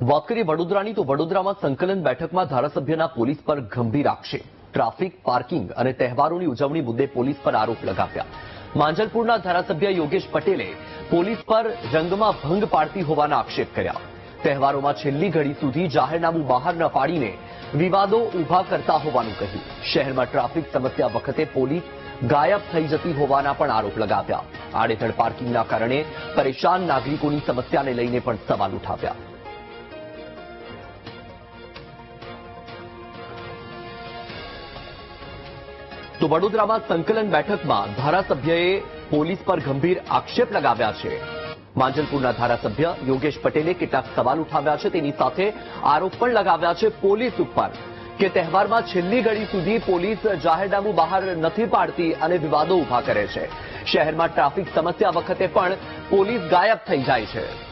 વાત કરીએ વડોદરાની, તો વડોદરામાં સંકલન બેઠકમાં ધારાસભ્યના પોલીસ પર ગંભીર આક્ષેપ. ટ્રાફિક, પાર્કિંગ અને તહેવારોની ઉજવણી મુદ્દે પોલીસ પર આરોપ લગાવ્યા. માંજલપુરના ધારાસભ્ય યોગેશ પટેલે પોલીસ પર રંગમાં ભંગ પાડતી હોવાના આક્ષેપ કર્યા. તહેવારોમાં છેલ્લી ઘડી સુધી જાહેરનામું બહાર ન પાડીને વિવાદો ઊભા કરતા હોવાનું કહ્યું. શહેરમાં ટ્રાફિક સમસ્યા વખતે પોલીસ ગાયબ થઈ જતી હોવાના પણ આરોપ લગાવ્યા. આડેધડ પાર્કિંગના કારણે પરેશાન નાગરિકોની સમસ્યાને લઈને પણ સવાલ ઉઠાવ્યા. તો વડોદરામાં સંકલન બેઠકમાં ધારાસભ્યએ પોલીસ પર ગંભીર આક્ષેપ લગાવ્યા છે. માંજલપુરના ધારાસભ્ય યોગેશ પટેલે કેટલાક સવાલ ઉઠાવ્યા છે. તેની સાથે આરોપ પણ લગાવ્યા છે પોલીસ ઉપર કે તહેવારમાં છેલ્લી ઘડી સુધી પોલીસ જાહેરનામું બહાર નથી પાડતી અને વિવાદો ઊભા કરે છે. શહેરમાં ટ્રાફિક સમસ્યા વખતે પણ પોલીસ ગાયબ થઈ જાય છે.